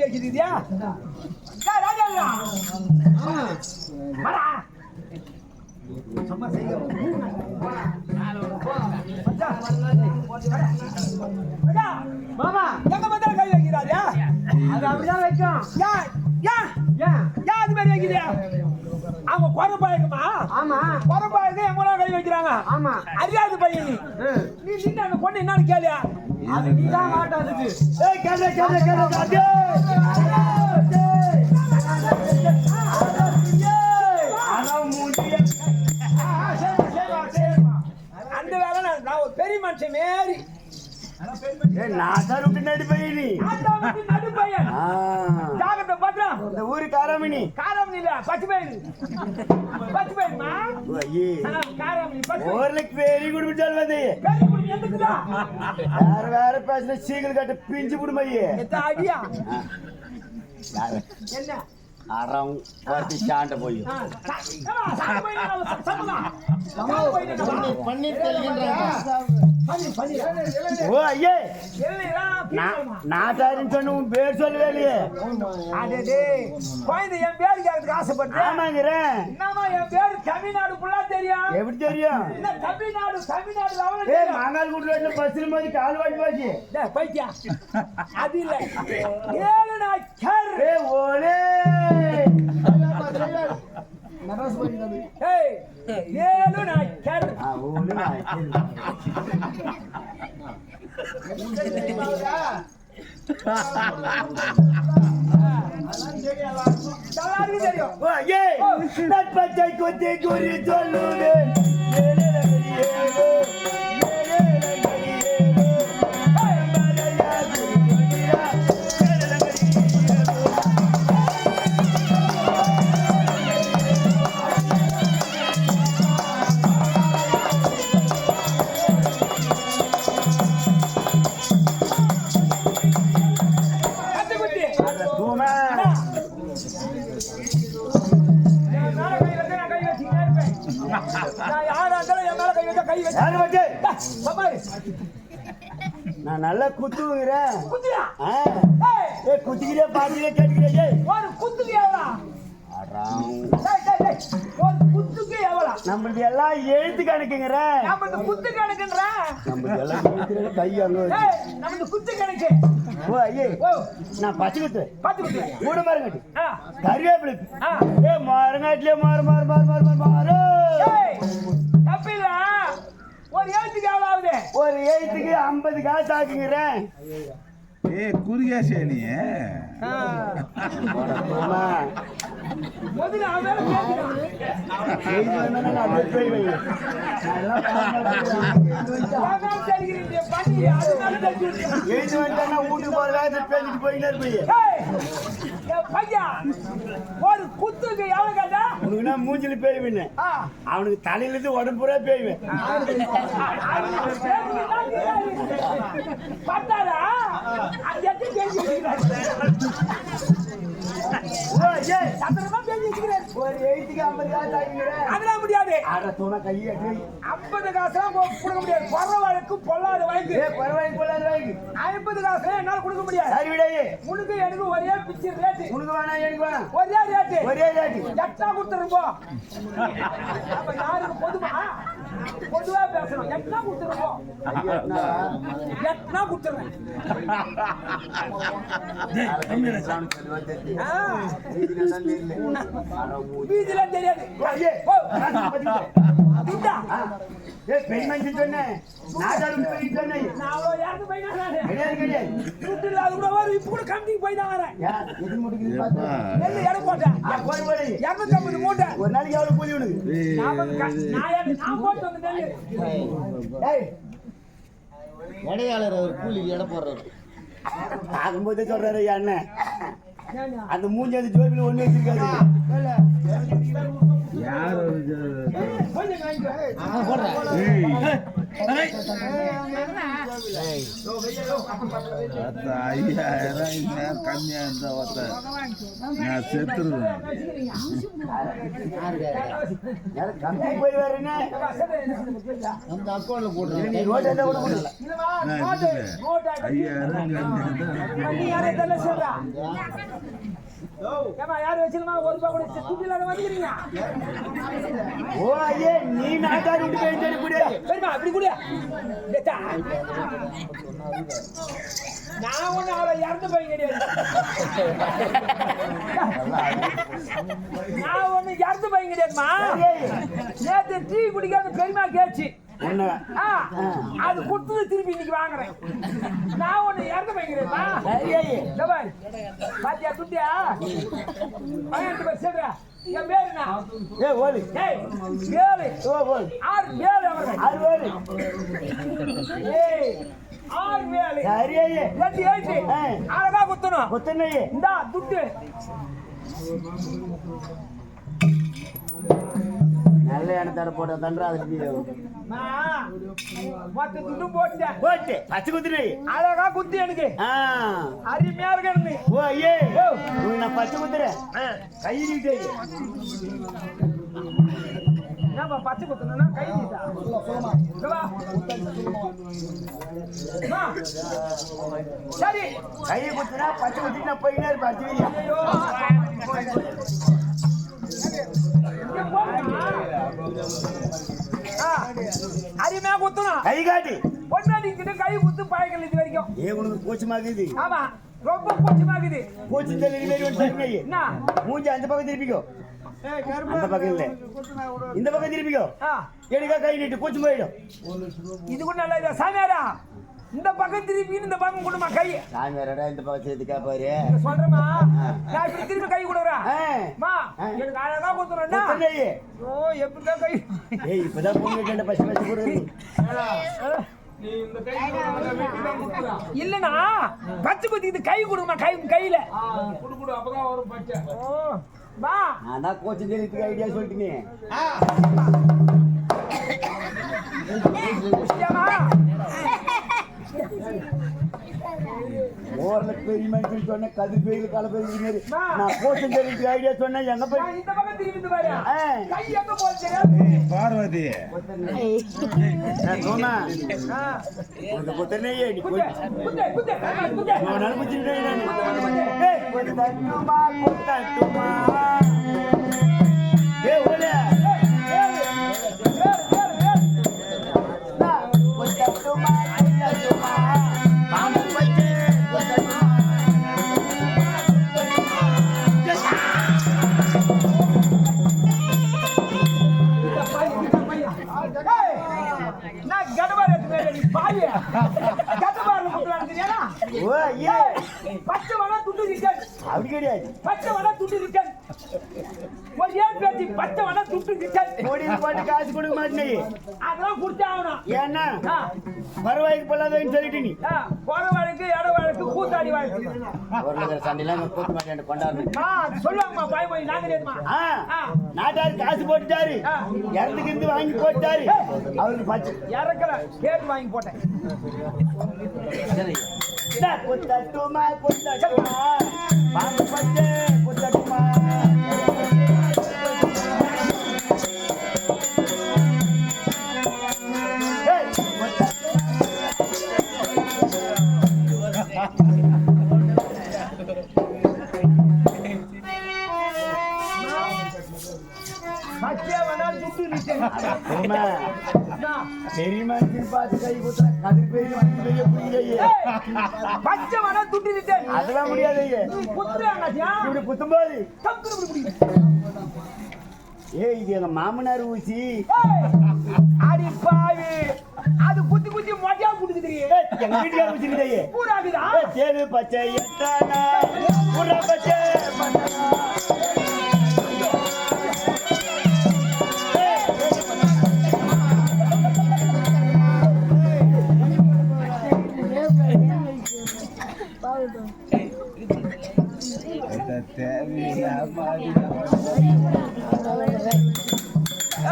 வைக்கிறீதியா ராஜா வரா சும்மா செய்ய மாமா எங்க பார்த்தா கை வைக்கிறாரியா அது அப்படிதான் வைக்கும் ஏன் ஏன் ஏன் அது மாதிரி வைக்கிறியா அவங்க குறப்பாயிருக்குமா? ஆமா. குறப்பாயிருக்கு எங்கெல்லாம் கை வைக்கிறாங்க. ஆமா. அறியாது பையன் நீ. நீ நின்று அந்த பொண்ணு என்னன்னு கேளியா அது மாட்டோம் அதுக்கு. ஏய் கேளு கேளு கேளு அந்த வேலை நான் ஒரு பெரிய மனுஷன் மாரி. நான் பின்னாடி போய் நீ ஆட்டாமத்தி நடு பையன் ஆ, ஜாகிரதை பத்திரம் இந்த ஊரு காராமணி காரம் இல்ல பச்சை பயிர் பச்சை ஊர்லக்கு வேற வேற பேசுன சீக்கிரம் கட்ட பிஞ்சு அடியா என்ன அறம் பார்த்து சாண்ட போய் ஓ ஐயே. தாரின்னு சொன்ன உன் பேர் சொல்லவே இல்லையே அடடே, குழந்தை என் பேரு கேட்கறதுக்கு ஆசைப்பட்டு. ஆமாங்கிறேன் என்னம்மா என் பேரு தமிழ்நாடு ஃபுல்லா தெரியும் எப்படி தெரியும்? என்ன தமிழ்நாடு தமிழ்நாடு லெவல்ல ஏ தெரியும். மாங்கால் கூட்டு பஸ்ஸில் மாதிரி கால் வாட்டி போச்சு? டேய், பைத்தியா. அது இல்ல. ஏழு நாட்கள் ஏ ஓலே. ஏய், ஏழு நாட்கள் ஆ, கொத்தி குறி சொல்லுவேன் ஏய். ஒரு குத்துக்கு எவ்வளோ? அடாம். டேய், டேய், டேய், ஒரு குத்துக்கு எவ்வளோ? நம்மளுது எல்லாம் எழுத்து கணக்குங்கிறேன் நம்ம இந்த குத்து கணக்குன்ற. நம்மளுது எல்லாம் கை அங்க வச்சு. ஏய், நம்ம இந்த குத்து கணக்கு. ஓ ஐயே ஓ, நான் பச்சை குத்து பாத்து குத்து. கூட மரங்கட்டு கருவேப்பிலை ஆ. ஏ மரங்காட்டிலே மாறு மாறு மாறு மாறு மாறு மாறு தப்பில்ல. ஒரு எழுத்துக்கு எவ்வளோ ஆகுது? ஒரு எழுத்துக்கு ஐம்பது காசு ஆக்குங்கிறேன் ஏய் குறுகியாசியா நீ எழுதி போய் வீட்டுக்கு போற வேகத்தை பேசிட்டு போயிட்டே இருப்பீங்க பையன், ஒரு குத்துக்கு எவ்வளவு கேட்டா? உனக்கு நான் மூஞ்சில பேய்வேன் அவனுக்கு தலையில இருந்து உடம்பு பேய்வேன் அவனுக்கு பார்த்தாரா? ஐம்பது காசு முடியாது. ஐம்பது காசுலாம் கொ- கொடுக்க முடியாது. வழக்கு பொல்லாத வழக்கு. பரவாயில்ல கொள்ளாத வாங்கி ஐம்பது காசு என்னால கொடுக்க முடியாது. சரி விடையே உனக்கு எனக்கு ஒரே பிச்சை ரேட்டு உனக்கு வேணாம் எனக்கு வேணாம் ஒரே ரேட்டு ஒரே ரேட்டு எட்டா கொடுத்துருப்போம் அப்ப யாருக்கு பொதுவா? பொதுவா பேசணும். எட்டா கொடுத்துருப்போம் எட்டா கொடுத்துருவேன் ஆ, வீதியில தெரியாது. சொன்னேன் போட்டேன். ஒரு நாளைக்கு எவ்வளவு கூலி இடையாளர் அவர் கூலிக்கு எடை போடுறாரு. பார்க்கும்போதே சொல்றாரு ஏன்யா? அந்த மூஞ்சி அந்த ஜோபில ஒண்ணு வச்சிருக்காரு. யார். போடுறேன் ஏய். அத்த ஐயாயிரம் இன்னும் கம்மியா இருந்தா ஒருத்த நான் செத்துருவேன். ஐயாயிரம் ஏம்மா, யாரு வச்சிருந்தா ஒரு ரூபாய் கூட துட்டு இல்லாத வந்துக்கிறீங்க ஓ ஐயே நீ குடி. சரிம்மா அப்படி கூட. நான் ஒண்ணு அவளை இறந்து போய் கிடையாது நான் ஒண்ணு இறந்து போய் கிடையாதுமா நேத்து டீ குடிக்காத பெரியமா கேச்சு அது கொடுத்தது திருப்பி இன்னைக்கு வாங்குறேன். நான் ஒண்ணு இறந்து பாரு, பாத்தியா துட்டியா? பதினெட்டு பேர் சொல்ற என் பேரு என்ன? ஏ ஓலி. ஏய் வேலு. ஓ ஓலி. ஆறு வேலு அவர்கள் ஆறு ஓலி ஏய் ஆறு வேலு. சரி ஐயே. ரெண்டு ஏழு ஆ. அழகா குத்தணும். இந்தா துட்டு. நல்ல எண்ணத்தோட போட்ட தண்டா நான் மொத்த போட்டேன் போட்டு. பச்சை குத்துனை அழகா குத்தி எனக்கு. ஆ. அருமையா இருக்கு ஓ ஐயே. நான் பச்சை குத்துறேன். கை நீட்டு. பச்சை குத்தணும்னா கை நீட்டா. சரி. கையை குத்துனா பச்சை குத்திட்டு நான் போயினே இருப்பேன் அருமையா குத்தணும் கை காட்டி பொண்ணாடிக்கிட்ட கை குத்து பழக்கல இது வரைக்கும் ஏ உனக்கு கூச்சமாக்குது. ஆமா ரொம்ப கூச்சமாக்குது. கூச்சு தண்ணி என்ன? மூஞ்சி அந்த பக்கம் திருப்பிக்கோ. அந்த பக்கம் இல்ல. இந்த பக்கம் திருப்பிக்கோ. எடுக்கா கை நீட்டு. கூச்சு போயிடும் இது கூட நல்லா சாமியாரா? இந்த பக்கம் திருப்பி இந்த பக்கம் கொடுமா கை. சாமி வேறடா இந்த பக்கம் சேர்த்துக்கா பாரு சொல்றேமா நான் இப்படி திருப்பி கை ஆ. மா ஆ. எனக்கு அழகா கொடுத்துறேன்னா. குத்துனையே. ஓ எப்படிதான் கை? ஏய் இப்பதான் பொண்ணு கேட்ட பசி பசி போடுறது இல்லனா பச்சை குத்தி இது கை கொடுமா கை கையில. ஓ வா நான் தான் கோச்சு தெரிவித்துக்கு ஐடியா சொல்லிட்டேனே. ஏம்மா? ஓரல பெரிய மனுஷன் சொன்ன கதிர் பெரிய கால பெரிய மாதிரி நான் கோச்சு தெரிவித்துக்கு ஐடியா சொன்னேன் எங்க போய்? இந்த பக்கம் பாரு. கை எங்க பார்வதி. நான். உனக்கு நீ. நான் நான் ஏய் ஏய், எடுத்து போய் நீ பாவி. கடபார்ல கொண்டு வந்துட்டியாடா? ஓ ஏ பச்சை வடை துண்டு ரிட்டன். அப்படி கிடையாது பச்சை வடை துண்டு ரிட்டன். பேத்தி பச்சை வடை துண்டு ரிட்டன். கோடியில் போட்டு காசு கொடுக்க மாட்டேனே அதெல்லாம் கொடுத்தே ஆகணும். ஏன்னா ஆ, பரவாய்க்கு போலாதேன்னு சொல்லிட்டு நீ. ஆ, போன வழக்கு, இட வழக்கு, கூத்தாடி வழக்கு. ஒரு லட்சம் சண்டையெல்லாம் கூத்த மாட்டேன் கொண்டாடுறேன் சொல்லுவாங்கம்மா, பயமொழி, ஆ. நாட்டாரு காசு போட்டுட்டாரு. ஆ. இறந்துக்கு இருந்து வாங்கி போட்டாரு. அவருக்கு பச்சை. இறக்கல, கேட்டு வாங்கி போட்டேன். குத்தட்டுமா பார்த்து கை குத்துற கதிர் பெரிய பச்சை அதெல்லாம் முடியாதையே இப்படி ஏய் இது எங்க மாமனார் ஊசி அடி பாவி அது குத்தி குத்தி மொட்டையா குடுக்குது எங்க வீட்டுக்கார ஊசிக்கிட்டே பச்சை எட்டானா புற பச்சை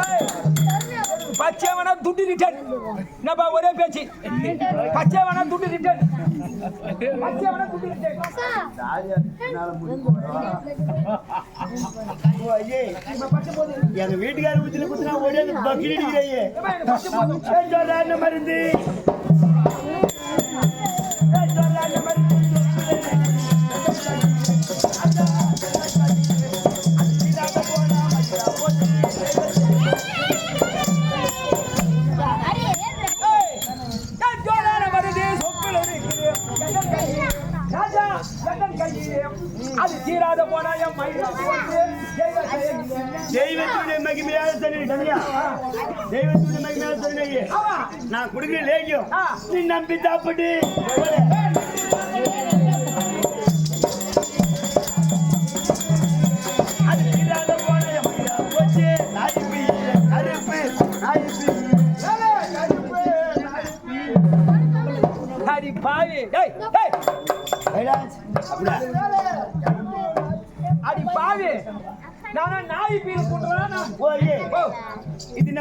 ஏய், பச்சைவனா துட்டு ரிட்டர்ன். என்னப்பா ஒரே பேச்சு. ரிட்டர்ன். பச்சைவனா துட்டு ரிட்டர்ன். எங்க வீட்டுக்காரர் ஊத்துல குத்துனா பக்கெட் அடிக்கிறையே.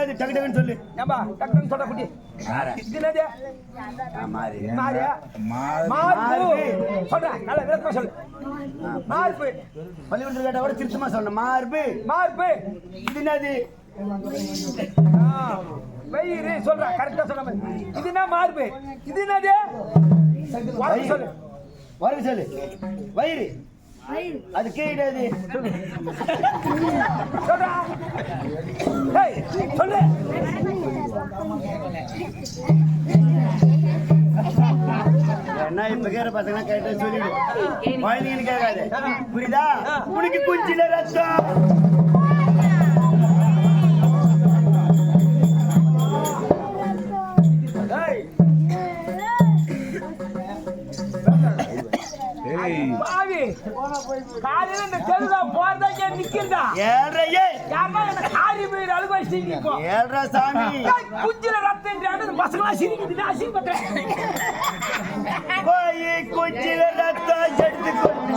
என்னது டக்கு டக்குன்னு சொல்லு. ஏம்பா டக்குன்னு சொல்ற குட்டி. இது என்னது? மாரியா மாறு. மார்பு சொல்ற நல்ல விளக்கமா சொல்லு. மார்பு பள்ளிக்கூடத்தில் கேட்டா கூட திருத்தமா சொல்லணும். மார்பு மார்பு இது என்னது? ஆ, வயிறு சொல்ற கரெக்டா சொல்ற மாதிரி. இது என்ன மார்பு இது என்னது? சொல்லு. வயிறு சொல்லு. வயிறு. அது டேய் சொல்லு. என்ன இப்ப கேற பசங்க கேட்ட சொல்லிடு. குழந்தைங்கன்னு கேட்காது. புரியுதா? உனக்கு குஞ்சில ரத்தம். பாவி. காலையில இந்த தெருவுல போறதா ஏன் நிக்கிறதா ஏழையே. யாரா என்ன காரி போய் அழுவ சிரிக்கும் ஏழ்ரா சாமி. குஞ்சில ரத்தம் பசங்களா சிரிக்குது நான் சிரிப்பட்டேன் போய் குஞ்சில ரத்தம் எடுத்து கொண்டு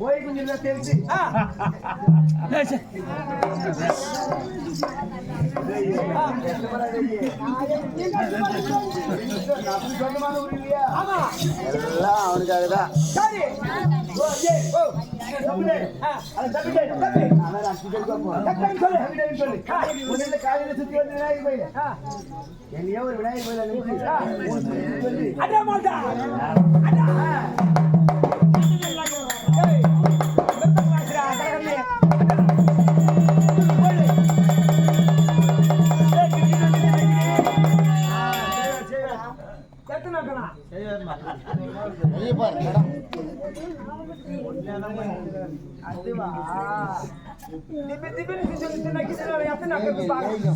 போய் குஞ்சில தெரிஞ்சு எல்லாம் அவனுக்காக தான் என்னையோ ஒரு விநாயகர் கோயில்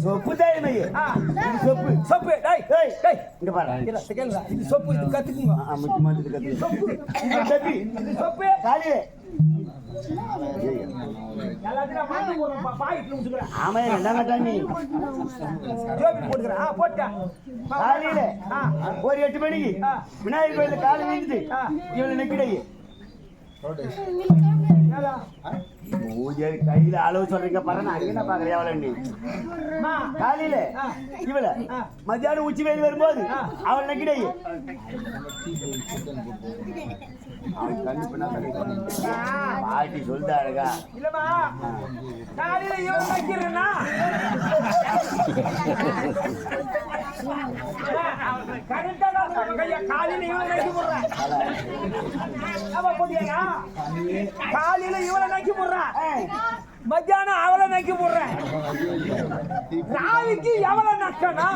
சொப்பு தாய் சொப்பு சொப்பு டேய் ஏய், டேய் இங்க பாரு இல்ல இது சொப்பு இது கத்துக்குங்க ஆ, சொப்பு இது சொப்பு ஆமா என்ன நீ போட்டுக்கிறேன் காலையில ஒரு எட்டு மணிக்கு விநாயகர் கோயில காலை வீழ்ந்து இவளை நிக்கிடையே பூஜை கையில அளவு சொல்றீங்க பாரு நான் என்ன பாக்குறேன் மா. காலையில. இவள. மத்தியானம் உச்சி வெயில் வரும்போது. அவள் கண்ணு பாட்டி சொல்லிட்டு அழகா. இல்லம்மா. காலையில இவன் வைக்கிறேன்னா கரெக்டா தான் காலையில நக்கி போட்டியா காலையில இவளை நக்கி போடுறேன் மத்தியானம் அவளை நக்கி போடுறேன் நாளைக்கு எவளை நக்கனா?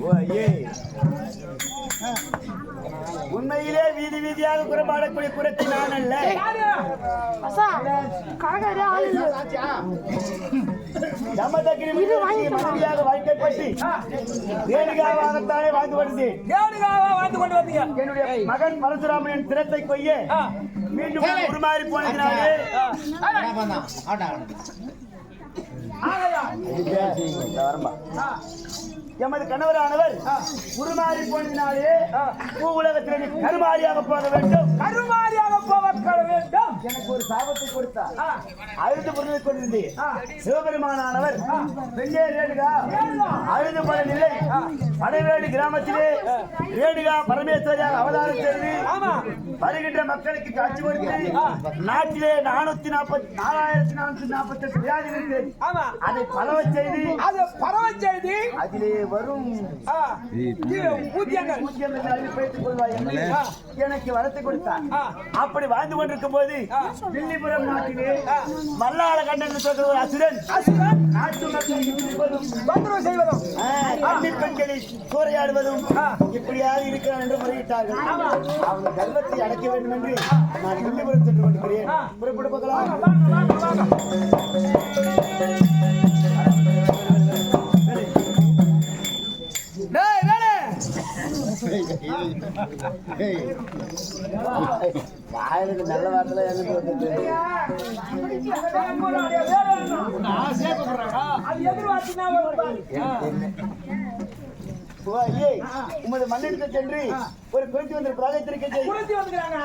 ஓ ஏ உண்மையிலே வீதி வீதியாக குறைபாடக்கூடிய குறைச்சி நான் அல்ல. என்னுடைய மகன் பரசுராமனின் திறத்தை கொய்ய. மீண்டும் உருமாறி போனதினாலே ஆகையா. எமது கணவரானவர் உருமாறி போனதினாலே பூ உலகத்தில் நீ கருமாறியாக போக வேண்டும். கருமாரியாக போவக்கள் வேண்டும். எனக்கு ஒரு சாபத்தை கொடுத்தார். அழுது புரிந்து கொண்டிருந்தே. ஆ. சிவபெருமானானவர் வெள்ளே ரேணுகா. அழுது படவில்லை படைவேடு கிராமத்திலே ரேணுகா பரமேஸ்வரியாக அவதாரம் செய்து ஆமா. வருகின்ற மக்களுக்கு காட்சி கொடுத்து நாட்டிலே நானூத்தி நாற்பத்தி நாலாயிரத்தி நானூத்தி நாற்பத்தி எட்டு வியாதி இருக்கிறது ஆமா அதை பரவச் செய்து அது பரவ செய்தி அதிலே வரும். எனக்கு வளர்த்து கொடுத்தார் ஆ. அப்படி வாழ்ந்து கொண்டிருக்கும் போது ஆ. வில்லிபுரம் நாட்டிலே. மல்லாள கண்டன் சொல்ற ஒரு அசுரன் அசுரன் நாட்டு தொந்தரவு செய்வதும் பெண்களை சூறையாடுவதும். இப்படியாக இருக்கிறான் என்று முறையிட்டார்கள் அவங்க கர்வத்தை அடக்க வேண்டும் என்று நான் வில்லிபுரம் சென்று கொண்டிருக்கிறேன். புறப்பட்டு பார்க்கலாம் வாங்க வாங்க வாங்க டேய் வேலை! வாயிலுக்கு நல்ல வார்த்தை எனக்கு வந்தது அது எதிர்பார்த்துனா வரும் பாரு. ஓ, ஐயே, உமது மண்ணிடத்தை சென்று ஒரு குறித்து வந்த பிராகத்திற்கு செய். புரிஞ்சு வந்துக்கிறாங்க.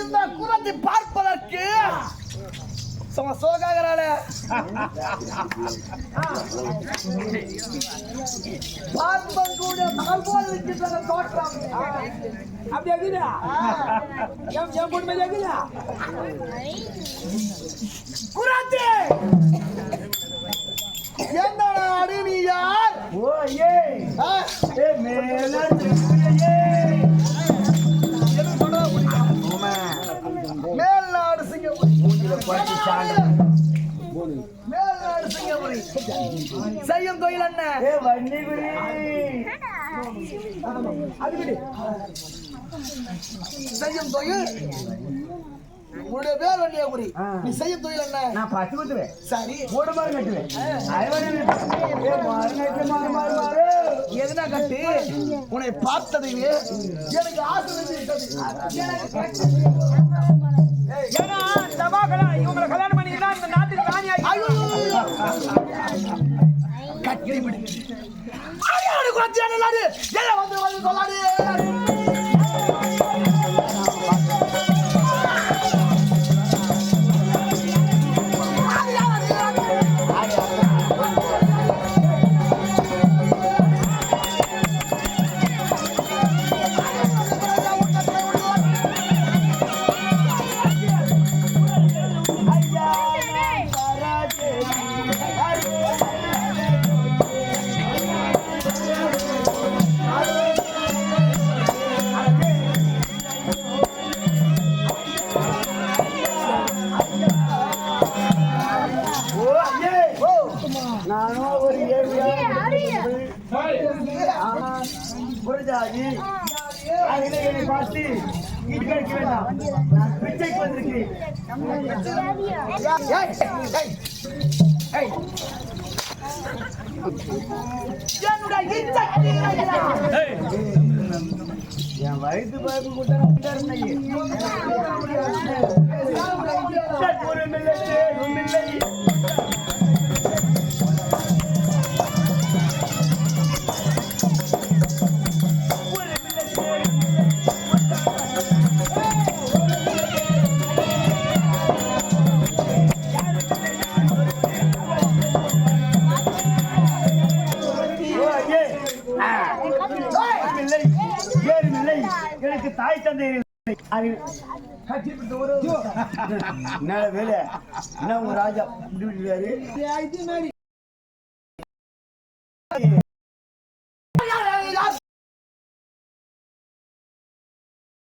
இந்த குலத்தை பார்ப்பதற்கு சும்மா சோகாகிறாளே பார்ப்பதற்குரிய மகள் போல் இருக்கின்ற தோற்றம் அப்படி இருக்குதா? என் என் பொண்ணு இருக்குதா? குராத்தி! என்னடா அடி நீ யார்? ஓ? ஏ, ஐயே. மேல்நாடு சிங்கப்பூரி. செய்யும் தொழில் என்ன. செய்யும் தொழில். உன்னுடைய பேர் வண்டியகுரி ஆ. நீ தொழில் என்ன? நான் பத்து குத்துவேன் சரி. மூணு மாறு கட்டுவேன். எதுனா கட்டு? உன்னை பார்த்ததுமே எனக்கு ஆசை. ஏன்னா, தபாகலா, இவங்களை கல்யாணம் பண்ணிக்கிட்டா இந்த நாட்டுக்கு ராணி ஆகி- ஐயோ! கட்டி விடு ஐயாடு குலத்தியான எல்லாரு ஏன் வந்து வந்து சொல்லாது. என் வயிற்று பாய்ப்பு கூட்டம் ஒரு என்ன வேலை? என்ன உங்க ராஜா? இப்படி விட்டுறாரு